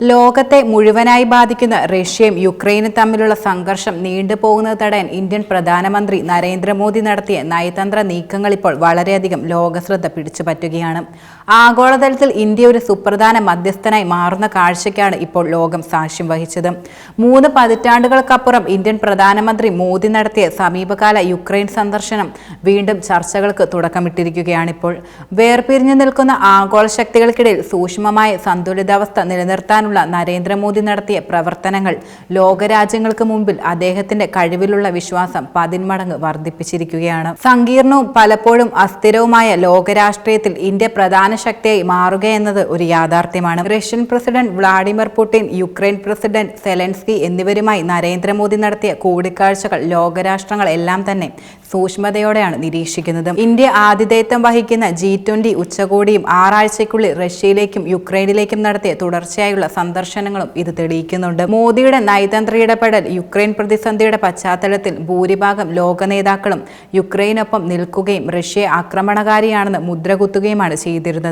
ലോകത്തെ മുഴുവനായി ബാധിക്കുന്ന റഷ്യയും യുക്രൈനും തമ്മിലുള്ള സംഘർഷം നീണ്ടുപോകുന്നത് തടയാൻ ഇന്ത്യൻ പ്രധാനമന്ത്രി നരേന്ദ്രമോദി നടത്തിയ നയതന്ത്ര നീക്കങ്ങൾ ഇപ്പോൾ വളരെയധികം ലോകശ്രദ്ധ പിടിച്ചുപറ്റുകയാണ്. ആഗോളതലത്തിൽ ഇന്ത്യ ഒരു സുപ്രധാന മധ്യസ്ഥനായി മാറുന്ന കാഴ്ചയ്ക്കാണ് ഇപ്പോൾ ലോകം സാക്ഷ്യം വഹിച്ചത്. മൂന്ന് പതിറ്റാണ്ടുകൾക്കപ്പുറം ഇന്ത്യൻ പ്രധാനമന്ത്രി മോദി നടത്തിയ സമീപകാല യുക്രൈൻ സന്ദർശനം വീണ്ടും ചർച്ചകൾക്ക് തുടക്കമിട്ടിരിക്കുകയാണിപ്പോൾ. വേർപിരിഞ്ഞു നിൽക്കുന്ന ആഗോള ശക്തികൾക്കിടയിൽ സൂക്ഷ്മമായ സന്തുലിതാവസ്ഥ നിലനിർത്താനുള്ള നരേന്ദ്രമോദി നടത്തിയ പ്രവർത്തനങ്ങൾ ലോകരാജ്യങ്ങൾക്ക് മുമ്പിൽ അദ്ദേഹത്തിന്റെ കഴിവിലുള്ള വിശ്വാസം പതിന്മടങ്ങ് വർദ്ധിപ്പിച്ചിരിക്കുകയാണ്. സങ്കീർണവും പലപ്പോഴും അസ്ഥിരവുമായ ലോകരാഷ്ട്രീയത്തിൽ ഇന്ത്യ പ്രധാന ശക്തിയായി മാറുകയെന്നത് ഒരു യാഥാർത്ഥ്യമാണ്. Russian president Vladimir Putin Ukraine president Zelensky എന്നിവരുമായി നരേന്ദ്രമോദി നടത്തിയ കൂടിക്കാഴ്ചകൾ ലോകരാഷ്ട്രങ്ങൾ എല്ലാം തന്നെ സൂക്ഷ്മതയോടെയാണ് നിരീക്ഷിക്കുന്നത്. ഇന്ത്യ ആതിഥേയത്വം വഹിക്കുന്ന ജി ട്വന്റി ഉച്ചകോടിയും ആറാഴ്ചയ്ക്കുള്ളിൽ റഷ്യയിലേക്കും യുക്രൈനിലേക്കും നടത്തിയ തുടർച്ചയായുള്ള സന്ദർശനങ്ങളും ഇത് തെളിയിക്കുന്നുണ്ട്. മോദിയുടെ നയതന്ത്ര ഇടപെടൽ യുക്രൈൻ പ്രതിസന്ധിയുടെ പശ്ചാത്തലത്തിൽ ഭൂരിഭാഗം ലോക നേതാക്കളും യുക്രൈനൊപ്പം നിൽക്കുകയും റഷ്യയെ ആക്രമണകാരിയാണെന്ന് മുദ്രകുത്തുകയുമാണ് ചെയ്തിരുന്നത്.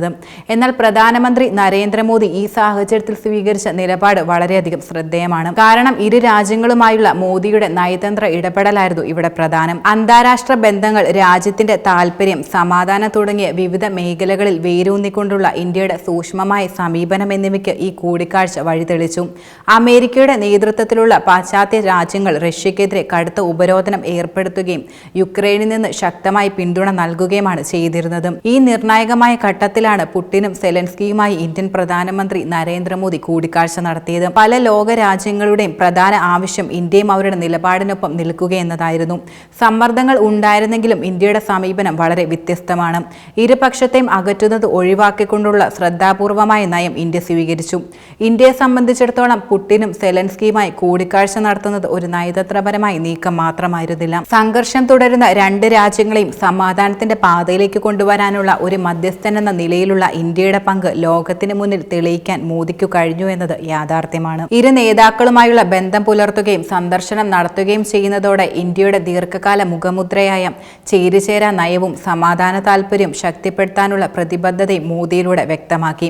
എന്നാൽ പ്രധാനമന്ത്രി നരേന്ദ്രമോദി ഈ സാഹചര്യത്തിൽ സ്വീകരിച്ച നിലപാട് വളരെയധികം ശ്രദ്ധേയമാണ്. കാരണം ഇരു രാജ്യങ്ങളുമായുള്ള മോദിയുടെ നയതന്ത്ര ഇടപെടലായിരുന്നു ഇവിടെ പ്രധാനം. അന്താരാഷ്ട്ര ബന്ധങ്ങൾ രാജ്യത്തിന്റെ താൽപര്യം സമാധാനം തുടങ്ങിയ വിവിധ മേഖലകളിൽ വേരൂന്നിക്കൊണ്ടുള്ള ഇന്ത്യയുടെ സൂക്ഷ്മമായ സമീപനം എന്നിവയ്ക്ക് ഈ കൂടിക്കാഴ്ച വഴിതെളിച്ചു. അമേരിക്കയുടെ നേതൃത്വത്തിലുള്ള പാശ്ചാത്യ രാജ്യങ്ങൾ റഷ്യക്കെതിരെ കടുത്ത ഉപരോധനം ഏർപ്പെടുത്തുകയും യുക്രൈനിൽ നിന്ന് ശക്തമായി പിന്തുണ നൽകുകയുമാണ് ചെയ്തിരുന്നത്. ഈ നിർണായകമായ ഘട്ടത്തിലാണ് പുടിനും സെലൻസ്കിയുമായി ഇന്ത്യൻ പ്രധാനമന്ത്രി നരേന്ദ്രമോദി കൂടിക്കാഴ്ച നടത്തിയത്. പല ലോക രാജ്യങ്ങളുടെയും പ്രധാന ആവശ്യം ഇന്ത്യയും അവരുടെ നിലപാടിനൊപ്പം നിൽക്കുക എന്നതായിരുന്നു. സമ്മർദ്ദങ്ങൾ ഉണ്ടായിരുന്നെങ്കിലും ഇന്ത്യയുടെ സമീപനം വളരെ വ്യത്യസ്തമാണ്. ഇരുപക്ഷത്തെയും അകറ്റുന്നത് ഒഴിവാക്കിക്കൊണ്ടുള്ള ശ്രദ്ധാപൂർവമായ നയം ഇന്ത്യ സ്വീകരിച്ചു. ഇന്ത്യയെ സംബന്ധിച്ചിടത്തോളം പുടിനും സെലൻസ്കിയുമായി കൂടിക്കാഴ്ച നടത്തുന്നത് ഒരു നയതന്ത്രപരമായ നീക്കം മാത്രമായിരുന്നില്ല. സംഘർഷം തുടരുന്ന രണ്ട് രാജ്യങ്ങളെയും സമാധാനത്തിന്റെ പാതയിലേക്ക് കൊണ്ടുവരാനുള്ള ഒരു മധ്യസ്ഥൻ എന്ന നിലയിലുള്ള ഇന്ത്യയുടെ പങ്ക് ലോകത്തിന് മുന്നിൽ തെളിയിക്കാൻ മോദിക്കു കഴിഞ്ഞു എന്നത് യാഥാർത്ഥ്യമാണ്. ഇരു നേതാക്കളുമായുള്ള ബന്ധം പുലർത്തുകയും സന്ദർശനം നടത്തുകയും ചെയ്യുന്നതോടെ ഇന്ത്യയുടെ ദീർഘകാല മുഖമുദ്രയായ ചേരിചേരാ നയവും സമാധാന താൽപര്യം ശക്തിപ്പെടുത്താനുള്ള പ്രതിബദ്ധതയും മോദിയിലൂടെ വ്യക്തമാക്കി.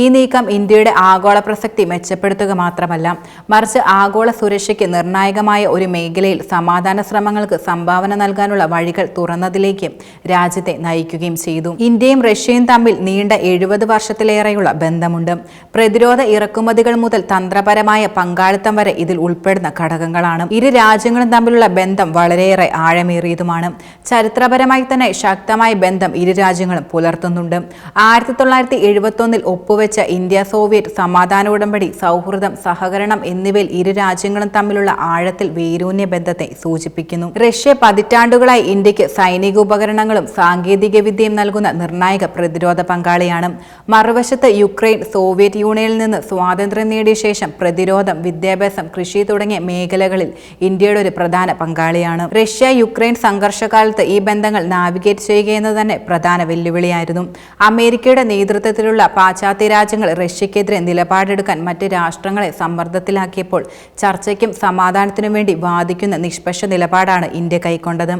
ഈ നീക്കം ഇന്ത്യയുടെ ആഗോള പ്രസക്തി മെച്ചപ്പെടുത്തുക മാത്രമല്ല മറിച്ച് ആഗോള സുരക്ഷയ്ക്ക് നിർണായകമായ ഒരു മേഖലയിൽ സമാധാന ശ്രമങ്ങൾക്ക് സംഭാവന നൽകാനുള്ള വഴികൾ തുറന്നതിലേക്ക് രാജ്യത്തെ നയിക്കുകയും ചെയ്തു. ഇന്ത്യയും റഷ്യയും തമ്മിൽ നീണ്ട എഴുപത് വർഷത്തിലേറെയുള്ള ബന്ധമുണ്ട്. പ്രതിരോധ ഇറക്കുമതികൾ മുതൽ തന്ത്രപരമായ പങ്കാളിത്തം വരെ ഇതിൽ ഉൾപ്പെടുന്ന ഘടകങ്ങളാണ്. ഇരു രാജ്യങ്ങളും തമ്മിലുള്ള ബന്ധം വളരെയേറെ ആഴമേറിയതുമാണ്. ചരിത്രപരമായി തന്നെ ശക്തമായ ബന്ധം ഇരു രാജ്യങ്ങളും പുലർത്തുന്നുണ്ട്. ആയിരത്തി തൊള്ളായിരത്തി എഴുപത്തൊന്നിൽ ഒപ്പുവെച്ച ഇന്ത്യ സോവിയറ്റ് സമാധാന ഉടമ്പടി സൗഹൃദം സഹകരണം എന്നിവയിൽ ഇരു രാജ്യങ്ങളും തമ്മിലുള്ള ആഴത്തിൽ വേരൂന്യ ബന്ധത്തെ സൂചിപ്പിക്കുന്നു. റഷ്യ പതിറ്റാണ്ടുകളായി ഇന്ത്യയ്ക്ക് സൈനിക ഉപകരണങ്ങളും സാങ്കേതിക വിദ്യയും നൽകുന്ന നിർണായക പ്രതിരോധ പങ്കാളിയാണ്. മറുവശത്ത് യുക്രൈൻ സോവിയറ്റ് യൂണിയനിൽ നിന്ന് സ്വാതന്ത്ര്യം നേടിയ ശേഷം പ്രതിരോധം വിദ്യാഭ്യാസം കൃഷി തുടങ്ങിയ മേഖലകളിൽ ഇന്ത്യയുടെ ഒരു പ്രധാന പങ്കാളിയാണ്. റഷ്യ യുക്രൈൻ സംഘർഷകാലത്ത് ഈ ബന്ധങ്ങൾ നാവിഗേറ്റ് ചെയ്യുക എന്നത് തന്നെ പ്രധാന വെല്ലുവിളിയായിരുന്നു. അമേരിക്കയുടെ നേതൃത്വത്തിലുള്ള പാശ്ചാത്യ രാജ്യങ്ങൾ റഷ്യക്കെതിരെ നിലപാടെടുക്കാൻ മറ്റ് രാഷ്ട്രങ്ങളെ സമ്മർദ്ദത്തിലാക്കിയപ്പോൾ ചർച്ചയ്ക്കും സമാധാനത്തിനും വേണ്ടി വാദിക്കുന്ന നിഷ്പക്ഷ നിലപാടാണ് ഇന്ത്യ കൈക്കൊണ്ടത്.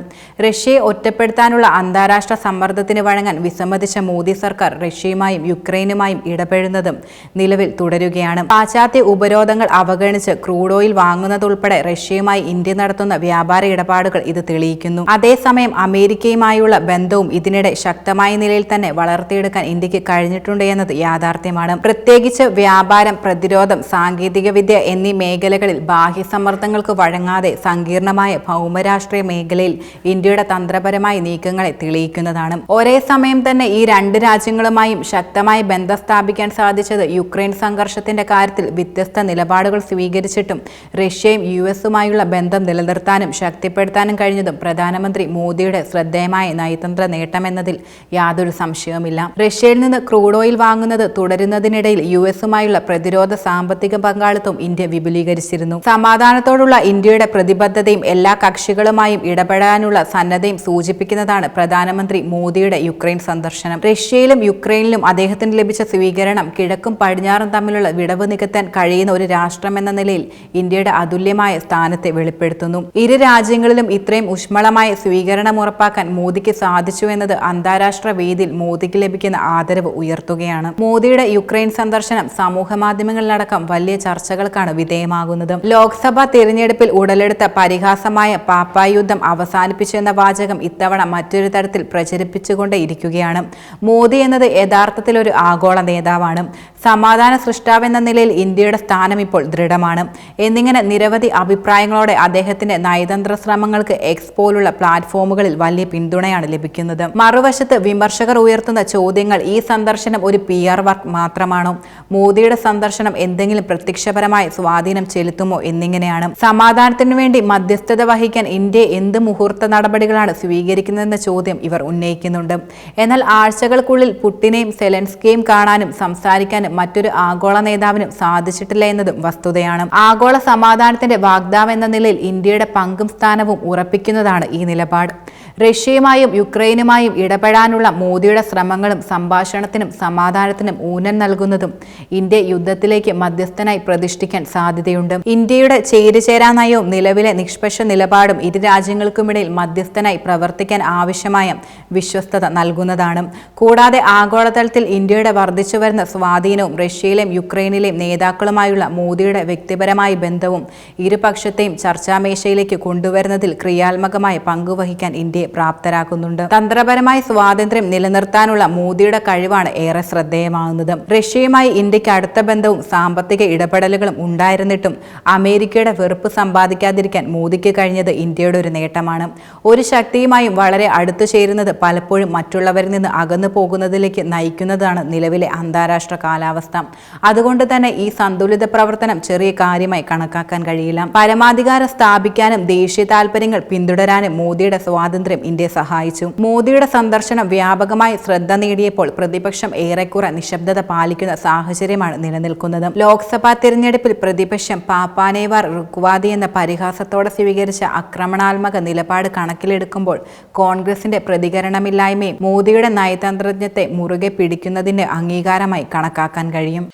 റഷ്യയെ ഒറ്റപ്പെടുത്താനുള്ള അന്താരാഷ്ട്ര സമ്മർദ്ദത്തിന് വഴങ്ങാൻ വിസമ്മതിച്ച മോദി സർക്കാർ റഷ്യയുമായും യുക്രൈനുമായും ഇടപെടുന്നതും നിലവിൽ തുടരുകയാണ്. പാശ്ചാത്യ ഉപരോധങ്ങൾ അവഗണിച്ച് ക്രൂഡ് ഓയിൽ വാങ്ങുന്നതുൾപ്പെടെ റഷ്യയുമായി ഇന്ത്യ നടത്തുന്ന വ്യാപാര ഇടപാടുകൾ ഇത് തെളിയിക്കുന്നു. അതേസമയം അമേരിക്കയുമായുള്ള ബന്ധവും ഇതിനിടെ ശക്തമായ നിലയിൽ തന്നെ വളർത്തിയെടുക്കാൻ ഇന്ത്യയ്ക്ക് കഴിഞ്ഞിട്ടുണ്ട് എന്നത് യാഥാർത്ഥ്യമാണ്. പ്രത്യേകിച്ച് വ്യാപാരം പ്രതിരോധം സാങ്കേതികവിദ്യ എന്നീ മേഖലകളിൽ ബാഹ്യ സമ്മർദ്ദങ്ങൾക്ക് വഴങ്ങാതെ സങ്കീർണമായ ഭൗമരാഷ്ട്രീയ മേഖലയിൽ ഇന്ത്യയുടെ തന്ത്രപരമായ നീക്കങ്ങളെ തെളിയിക്കുന്നതാണ്. ഒരേ സമയം തന്നെ ഈ രണ്ട് രാജ്യങ്ങളുമായും ശക്തമായി ബന്ധം സ്ഥാപിക്കാൻ സാധിച്ചത് യുക്രൈൻ സംഘർഷത്തിന്റെ കാര്യത്തിൽ വ്യത്യസ്ത നിലപാടുകൾ സ്വീകരിച്ചിട്ടും റഷ്യയും യു എസുമായുള്ള ബന്ധം നിലനിർത്താനും ശക്തിപ്പെടുത്താനും കഴിഞ്ഞതും പ്രധാനമന്ത്രി മോദിയുടെ ശ്രദ്ധേയമായ നയതന്ത്ര നേട്ടമെന്നതിൽ യാതൊരു സംശയവുമില്ല. റഷ്യയിൽ നിന്ന് ക്രൂഡ് ഓയിൽ വാങ്ങുന്നത് തുടരുന്നതിനിടയിൽ യു എസുമായുള്ള പ്രതിരോധ സാമ്പത്തിക പങ്കാളിത്തവും ഇന്ത്യ വിപുലീകരിച്ചിരുന്നു. സമാധാനത്തോടുള്ള ഇന്ത്യയുടെ പ്രതിബദ്ധതയും എല്ലാ കക്ഷികളുമായും ഇടപെടാനുള്ള സന്നദ്ധയും സൂചിപ്പിക്കുന്നതാണ് പ്രധാനമന്ത്രി മോദിയുടെ യുക്രൈൻ സന്ദർശനം. റഷ്യയിലും റഷ്യയിലും യുക്രൈനിലും അദ്ദേഹത്തിന് ലഭിച്ച സ്വീകരണം കിഴക്കും പടിഞ്ഞാറും തമ്മിലുള്ള വിടവ് നികത്താൻ കഴിയുന്ന ഒരു രാഷ്ട്രമെന്ന നിലയിൽ ഇന്ത്യയുടെ അതുല്യമായ സ്ഥാനത്തെ വെളിപ്പെടുത്തുന്നു. ഇരു രാജ്യങ്ങളിലും ഇത്രയും ഊഷ്മളമായ സ്വീകരണം ഉറപ്പാക്കാൻ മോദിക്ക് സാധിച്ചു എന്നത് അന്താരാഷ്ട്ര വേദിയിൽ മോദിക്ക് ലഭിക്കുന്ന ആദരവ് ഉയർത്തുകയാണ്. മോദിയുടെ യുക്രൈൻ സന്ദർശനം സമൂഹ മാധ്യമങ്ങളിലടക്കം വലിയ ചർച്ചകൾക്കാണ് വിധേയമാകുന്നത്. ലോക്സഭാ തിരഞ്ഞെടുപ്പിൽ ഉടലെടുത്ത പരിഹാസമായ പാപ്പായുദ്ധം അവസാനിപ്പിച്ചു എന്ന വാചകം ഇത്തവണ മറ്റൊരു തരത്തിൽ പ്രചരിപ്പിച്ചുകൊണ്ടേയിരിക്കുകയാണ്. മോദി എന്നത് യഥാർത്ഥത്തിൽ ഒരു ആഗോള നേതാവാണ്. സമാധാന സൃഷ്ടാവെന്ന നിലയിൽ ഇന്ത്യയുടെ സ്ഥാനം ഇപ്പോൾ ദൃഢമാണ്. എന്നിങ്ങനെ നിരവധി അഭിപ്രായങ്ങളോടെ അദ്ദേഹത്തിന്റെ നയതന്ത്ര ശ്രമങ്ങൾക്ക് എക്സ് പോലുള്ള പ്ലാറ്റ്ഫോമുകളിൽ വലിയ പിന്തുണയാണ് ലഭിക്കുന്നത്. മറുവശത്ത് വിമർശകർ ഉയർത്തുന്ന ചോദ്യങ്ങൾ ഈ സന്ദർശനം ഒരു പി ആർ വർക്ക് മാത്രമാണോ? മോദിയുടെ സന്ദർശനം എന്തെങ്കിലും പ്രത്യക്ഷപരമായ സ്വാധീനം ചെലുത്തുമോ എന്നിങ്ങനെയാണ്. സമാധാനത്തിനു വേണ്ടി മധ്യസ്ഥത വഹിക്കാൻ ഇന്ത്യ എന്ത് മുഹൂർത്ത നടപടികളാണ് സ്വീകരിക്കുന്നതെന്ന ചോദ്യം ഇവർ ഉന്നയിക്കുന്നുണ്ട്. എന്നാൽ ആഴ്ചകൾക്കുള്ളിൽ പുട്ടിനെയും സെലൻസ്കിയെയും കാണാനും സംസാരിക്കാനും മറ്റൊരു ആഗോള നേതാവിനും സാധിച്ചിട്ടില്ല എന്നതും വസ്തുതയാണ്. ആഗോള സമാധാനത്തിന്റെ വാഗ്ദാവ് എന്ന നിലയിൽ ഇന്ത്യയുടെ പങ്കും സ്ഥാനവും ഉറപ്പിക്കുന്നതാണ് ഈ നിലപാട്. റഷ്യയുമായും യുക്രൈനുമായും ഇടപെടാനുള്ള മോദിയുടെ ശ്രമങ്ങളും സംഭാഷണത്തിനും സമാധാനത്തിനും ഊന്നൽ നൽകുന്നതും ഇന്ത്യ യുദ്ധത്തിലേക്ക് മധ്യസ്ഥനായി പ്രതിഷ്ഠിക്കാൻ സാധ്യതയുണ്ട്. ഇന്ത്യയുടെ ചേരുചേരാ നയവും നിലവിലെ നിഷ്പക്ഷ നിലപാടും ഇരു രാജ്യങ്ങൾക്കുമിടയിൽ മധ്യസ്ഥനായി പ്രവർത്തിക്കാൻ ആവശ്യമായ വിശ്വസ്തത നൽകുന്നതാണ്. കൂടാതെ ആഗോളതലത്തിൽ ഇന്ത്യയുടെ വർദ്ധിച്ചു വരുന്ന സ്വാധീനവും റഷ്യയിലെയും യുക്രൈനിലെയും നേതാക്കളുമായുള്ള മോദിയുടെ വ്യക്തിപരമായ ബന്ധവും ഇരുപക്ഷത്തെയും ചർച്ചാമേശയിലേക്ക് കൊണ്ടുവരുന്നതിൽ ക്രിയാത്മകമായ പങ്കുവഹിക്കാൻ പ്രാപ്തരാക്കുന്നുണ്ട്. തന്ത്രപരമായ സ്വാതന്ത്ര്യം നിലനിർത്താനുള്ള മോദിയുടെ കഴിവാണ് ഏറെ ശ്രദ്ധേയമാകുന്നത്. റഷ്യയുമായി ഇന്ത്യയ്ക്ക് അടുത്ത ബന്ധവും സാമ്പത്തിക ഇടപെടലുകളും ഉണ്ടായിരുന്നിട്ടും അമേരിക്കയുടെ വെറുപ്പ് സമ്പാദിക്കാതിരിക്കാൻ മോദിക്ക് കഴിഞ്ഞത് ഇന്ത്യയുടെ ഒരു നേട്ടമാണ്. ഒരു ശക്തിയുമായും വളരെ അടുത്തു ചേരുന്നത് പലപ്പോഴും മറ്റുള്ളവരിൽ നിന്ന് അകന്നു പോകുന്നതിലേക്ക് നയിക്കുന്നതാണ് നിലവിലെ അന്താരാഷ്ട്ര കാലാവസ്ഥ. അതുകൊണ്ട് തന്നെ ഈ സന്തുലിത പ്രവർത്തനം ചെറിയ കാര്യമായി കണക്കാക്കാൻ കഴിയില്ല. പരമാധികാരം സ്ഥാപിക്കാനും ദേശീയ താൽപര്യങ്ങൾ പിന്തുടരാനും മോദിയുടെ സ്വാതന്ത്ര്യം ഇന്ത്യയെ സഹായിച്ചു. മോദിയുടെ സന്ദർശനം വ്യാപകമായി ശ്രദ്ധ നേടിയപ്പോൾ പ്രതിപക്ഷം ഏറെക്കുറെ നിശബ്ദത പാലിക്കുന്ന സാഹചര്യമാണ് നിലനിൽക്കുന്നത്. ലോക്സഭാ തിരഞ്ഞെടുപ്പിൽ പ്രതിപക്ഷം പാപ്പാനേവാർ റുക്വാദി എന്ന പരിഹാസത്തോടെ സ്വീകരിച്ച ആക്രമണാത്മക നിലപാട് കണക്കിലെടുക്കുമ്പോൾ കോൺഗ്രസിന്റെ പ്രതികരണമില്ലായ്മയും മോദിയുടെ നയതന്ത്രജ്ഞത്തെ മുറുകെ പിടിക്കുന്നതിന്റെ അംഗീകാരമായി കണക്കാക്കാൻ കഴിയും.